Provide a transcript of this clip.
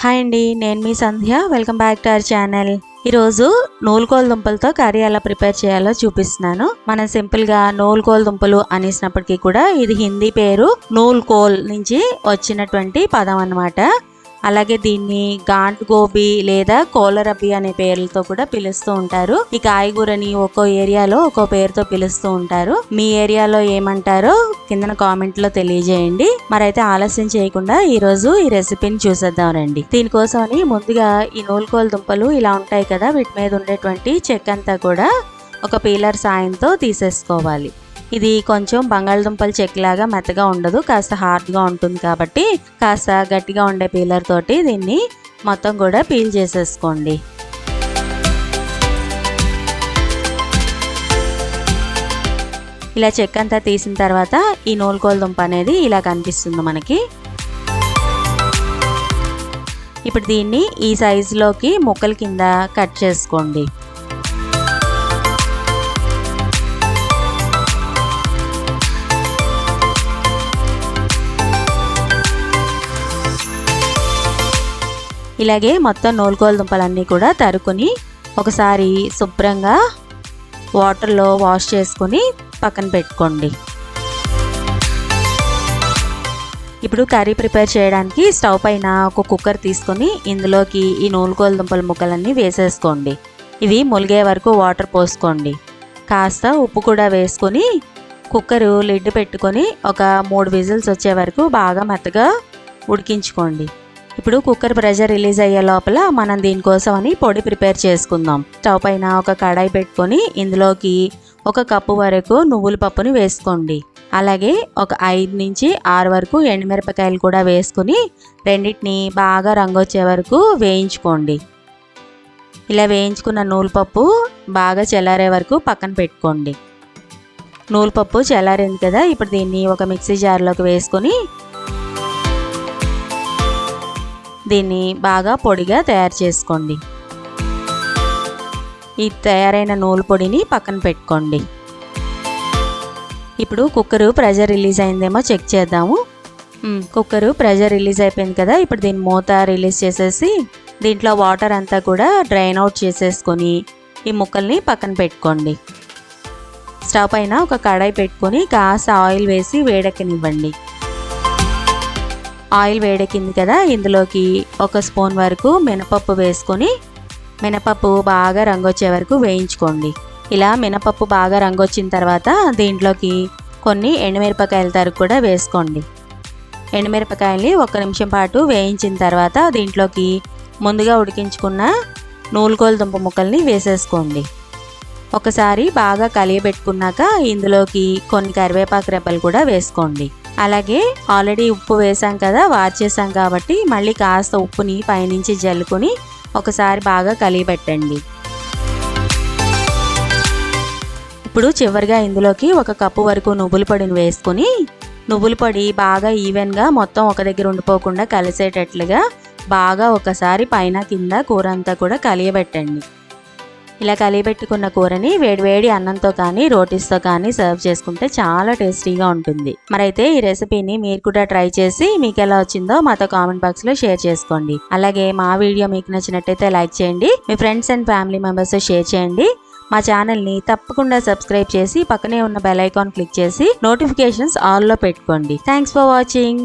Hi అండి నేను మీ Sandhya. Welcome back to our channel ఈరోజు నూలుకోల దుంపలతో కర్రీ ఎలా ప్రిపేర్ చేయాలో చూపిస్తున్నాను. మనం సింపుల్గా నూలుకోల దుంపలు అనేసినప్పటికీ కూడా ఇది హిందీ పేరు నూల్కోల్ నుంచి వచ్చినటువంటి పదం అన్నమాట. అలాగే దీన్ని గాంట్ గోబీ లేదా కోలరబ్బి అనే పేర్లతో కూడా పిలుస్తూ ఉంటారు. ఈ కాయగూరని ఒక్కో ఏరియాలో ఒక్కో పేరుతో పిలుస్తూ ఉంటారు. మీ ఏరియాలో ఏమంటారో కింద కామెంట్లో తెలియజేయండి. మరైతే ఆలస్యం చేయకుండా ఈ రోజు ఈ రెసిపీని చూసేద్దాం రండి. దీనికోసమని ముందుగా ఈ నూలుకోలు దుంపలు ఇలా ఉంటాయి కదా వీటి మీద ఉండేటువంటి చెక్క అంతా కూడా ఒక పీలర్ సాయంతో తీసేసుకోవాలి. ఇది కొంచెం బంగాళదుంపల చెక్లాగా మెత్తగా ఉండదు కాస్త హార్డ్గా ఉంటుంది కాబట్టి కాస్త గట్టిగా ఉండే పీలర్ తోటి దీన్ని మొత్తం కూడా పీల్ చేసేసుకోండి. ఇలా చెక్క అంతా తీసిన తర్వాత ఈ నూలుకోల దుంప అనేది ఇలా కనిపిస్తుంది మనకి. ఇప్పుడు దీన్ని ఈ సైజులోకి ముక్కల కింద కట్ చేసుకోండి. ఇలాగే మొత్తం నూలుకోల దుంపలన్నీ కూడా తరుకుని ఒకసారి శుభ్రంగా వాటర్లో వాష్ చేసుకొని పక్కన పెట్టుకోండి. ఇప్పుడు కర్రీ ప్రిపేర్ చేయడానికి స్టవ్ పైన ఒక కుక్కర్ తీసుకొని ఇందులోకి ఈ నూలుకోల దుంపల ముక్కలన్నీ వేసేసుకోండి. ఇవి ములిగే వరకు వాటర్ పోసుకోండి. కాస్త ఉప్పు కూడా వేసుకొని కుక్కరు లిడ్ పెట్టుకొని ఒక మూడు విజిల్స్ వచ్చే వరకు బాగా మెత్తగా ఉడికించుకోండి. ఇప్పుడు కుక్కర్ ప్రెషర్ రిలీజ్ అయ్యే లోపల మనం దీనికోసం అని పొడి ప్రిపేర్ చేసుకుందాం. స్టవ్ పైన ఒక కడాయి పెట్టుకొని ఇందులోకి ఒక కప్పు వరకు నువ్వుల పప్పుని వేసుకోండి. అలాగే ఒక ఐదు నుంచి ఆరు వరకు ఎండుమిరపకాయలు కూడా వేసుకుని రెండింటిని బాగా రంగు వచ్చే వరకు వేయించుకోండి. ఇలా వేయించుకున్న నూలుపప్పు బాగా చల్లారే వరకు పక్కన పెట్టుకోండి. నూలుపప్పు చల్లారింది కదా ఇప్పుడు దీన్ని ఒక మిక్సీ జార్లోకి వేసుకొని దీన్ని బాగా పొడిగా తయారు చేసుకోండి. ఈ తయారైన నూలు పొడిని పక్కన పెట్టుకోండి. ఇప్పుడు కుక్కరు ప్రెషర్ రిలీజ్ అయిందేమో చెక్ చేద్దాము. కుక్కరు ప్రెషర్ రిలీజ్ అయిపోయింది కదా ఇప్పుడు దీని మూత రిలీజ్ చేసేసి దీంట్లో వాటర్ అంతా కూడా డ్రైన్ అవుట్ చేసేసుకొని ఈ ముక్కల్ని పక్కన పెట్టుకోండి. స్టవ్ పైన ఒక కడాయి పెట్టుకొని కాస్త ఆయిల్ వేసి వేడెక్కనివ్వండి. ఆయిల్ వేడెక్కింది కదా ఇందులోకి ఒక స్పూన్ వరకు మినపప్పు వేసుకొని మినపప్పు బాగా రంగు వచ్చే వరకు వేయించుకోండి. ఇలా మినపప్పు బాగా రంగు వచ్చిన తర్వాత దీంట్లోకి కొన్ని ఎండుమిరపకాయల తరుగు కూడా వేసుకోండి. ఎండుమిరపకాయల్ని ఒక నిమిషం పాటు వేయించిన తర్వాత దీంట్లోకి ముందుగా ఉడికించుకున్న నూలుకోల దుంప ముక్కల్ని వేసేసుకోండి. ఒకసారి బాగా కలియబెట్టుకున్నాక ఇందులోకి కొన్ని కరివేపాకు రెబ్బలు కూడా వేసుకోండి. అలాగే ఆల్రెడీ ఉప్పు వేసాం కదా వార్చేసాం కాబట్టి మళ్ళీ కాస్త ఉప్పుని పైనుంచి జల్లుకొని ఒకసారి బాగా కలిపెట్టండి ఇప్పుడు చివరిగా ఇందులోకి ఒక కప్పు వరకు నువ్వుల పొడిని వేసుకొని నువ్వుల పొడి బాగా ఈవెన్గా మొత్తం ఒక దగ్గర ఉండిపోకుండా కలిసేటట్లుగా బాగా ఒకసారి పైన కింద కూర అంతా కూడా కలియబెట్టండి. ఇలా కలిపెట్టుకున్న కూరని వేడివేడి అన్నంతో కానీ రోటీస్తో కానీ సర్వ్ చేసుకుంటే చాలా టేస్టీగా ఉంటుంది. మరైతే ఈ రెసిపీని మీరు కూడా ట్రై చేసి మీకు ఎలా వచ్చిందో మాతో కామెంట్ బాక్స్లో షేర్ చేసుకోండి. అలాగే మా వీడియో మీకు నచ్చినట్టయితే లైక్ చేయండి. మీ friends and family members share చేయండి. మా ఛానల్ని తప్పకుండా సబ్స్క్రైబ్ చేసి పక్కనే ఉన్న బెల్ ఐకాన్ క్లిక్ చేసి నోటిఫికేషన్స్ ఆల్లో పెట్టుకోండి. Thanks for watching.